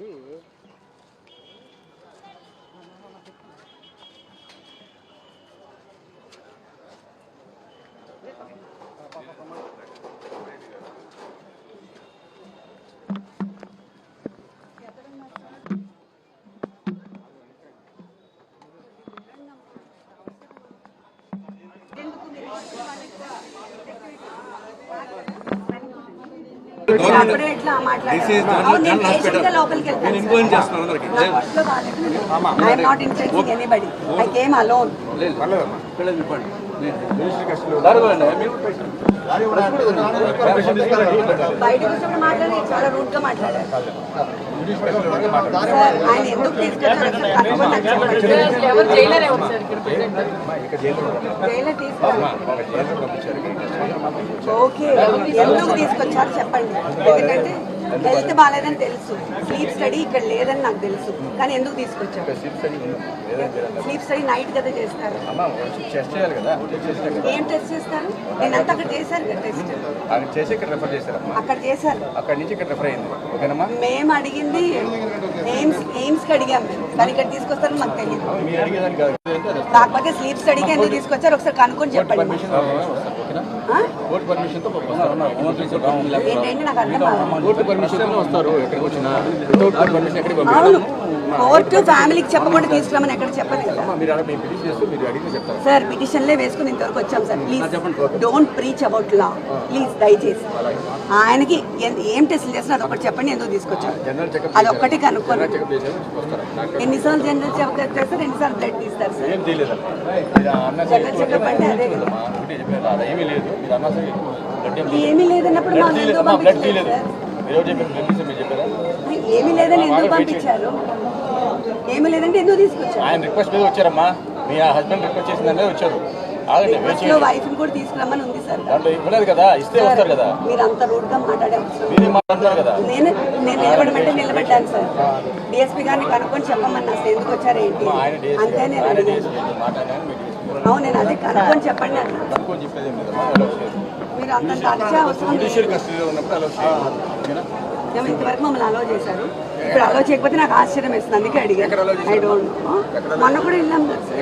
tranquilo, né? మాట్లాడారు? బయటకు వచ్చినప్పుడు మాట్లాడి చాలా గా మాట్లాడారు. ఆయన ఎందుకు తీసుకొచ్చారు? ఓకే ఎందుకు తీసుకొచ్చారు చెప్పండి. ఎందుకంటే హెల్త్ బాగాలేదని తెలుసు. స్లీప్ స్టడీ ఇక్కడ లేదని నాకు తెలుసు. కానీ ఎందుకు తీసుకొచ్చారు స్లీప్ స్టడీ నైట్ కదా చేస్తారు. ఏం టెస్ట్ చేస్తారు? నేను అంతా అక్కడ కదా టెస్ట్. అక్కడ చేసి ఇక్కడ రెఫర్ చేశారమ్మా. అక్కడ చేశారు. అక్కడ నుంచి ఇక్కడ రెఫర్ అయింది. ఓకేనమ్మా? మేము అడిగింది ఎయిమ్స్ ఎయిమ్స్కి అడిగాం. మేము కానీ ఇక్కడ తీసుకొస్తారని మాకు తెలియదు. కాకపోతే స్లీప్ స్టడీకి ఎందుకు తీసుకొచ్చారు? ఒకసారి కనుక్కొని చెప్పండి? కోర్టు పర్మిషన్ వస్తారు. ఎక్కడికి వచ్చినా. వితౌట్ కోర్టు పర్మిషన్ ఎక్కడికి పంపించారు అవును. కోర్టు ఫ్యామిలీకి చెప్పకుండా తీసుకురామని ఎక్కడ చెప్పదు చెప్తారు. సార్ పిటిషన్లే వేసుకుని ఇంతవరకు వచ్చాం sir. Please don't preach about law please దయచేసి. ఆయనకి ఏం టెస్ట్లు చేస్తున్నా అదొకటి చెప్పండి ఎందుకు తీసుకొచ్చారు? అదొక్కటి చేసి వస్తారు. నాకు ఎన్నిసార్లు జనరల్ చెకప్ చేస్తారు? ఎన్నిసార్లు బ్లడ్ తీస్తారు సార్? ఏం తెలియదు మీరు అన్న జనరల్ చెకప్ అంటే అదే కదా. మీరు అన్న సరే. ఏమీ లేదన్నప్పుడు బ్లడ్ తీయలేదు మీరు చెప్పారు మీరు చెప్పారా? ఏమీ లేదని ఎందుకు పంపించారు? ఏమీ లేదంటే ఎందుకు తీసుకొచ్చారు? ఆయన రిక్వెస్ట్ మీద వచ్చారమ్మా. మీ హస్బెండ్ రిక్వెస్ట్ చేసిందనే వచ్చారు. వైఫ్ కూడా తీసుకురమ్మని ఉంది సార్. దాంట్లో ఇవ్వలేదు కదా ఇస్తే వస్తారు కదా. మీరు అంత రూడ్గా మాట్లాడే అవసరం మీరే కదా. నేను నేను నిలబడమంటే నిలబడ్డాను సార్. డిఎస్పీ గారిని కనుక్కొని చెప్పమని అసలు ఎందుకు వచ్చారు ఏంటి? అంతే నేను అడిగాను అవును నేను అదే కనుక్కొని చెప్పండి అన్న. మీరు అంత అవసరం మేము ఇంతవరకు మమ్మల్ని అలో చేశారు. ఇప్పుడు అలో చేయకపోతే నాకు ఆశ్చర్యం వేస్తుంది. అందుకే అడిగాను ఐ డోంట్ మొన్న కూడా వెళ్ళాం కదా. సార్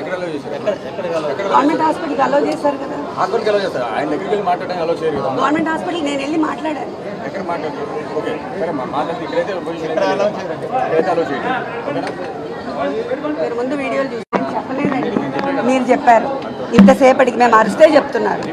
గవర్నమెంట్ హాస్పిటల్కి అలో చేశారు కదా. గవర్నమెంట్ హాస్పిటల్ నేను వెళ్ళి మాట్లాడాను. ఎక్కడ మాట్లాడారు ఓకే. సరే మా మాట్లాడి ఇక్కడైతే పొజిషన్ ఇక్కడైతే అలో చేయండి. ఓకేనా? మీరు ముందు వీడియోలు చూసి చెప్పలేదండి. మీరు చెప్పారు. ఇంతసేపటికి మేము అరిస్తే చెప్తున్నారు.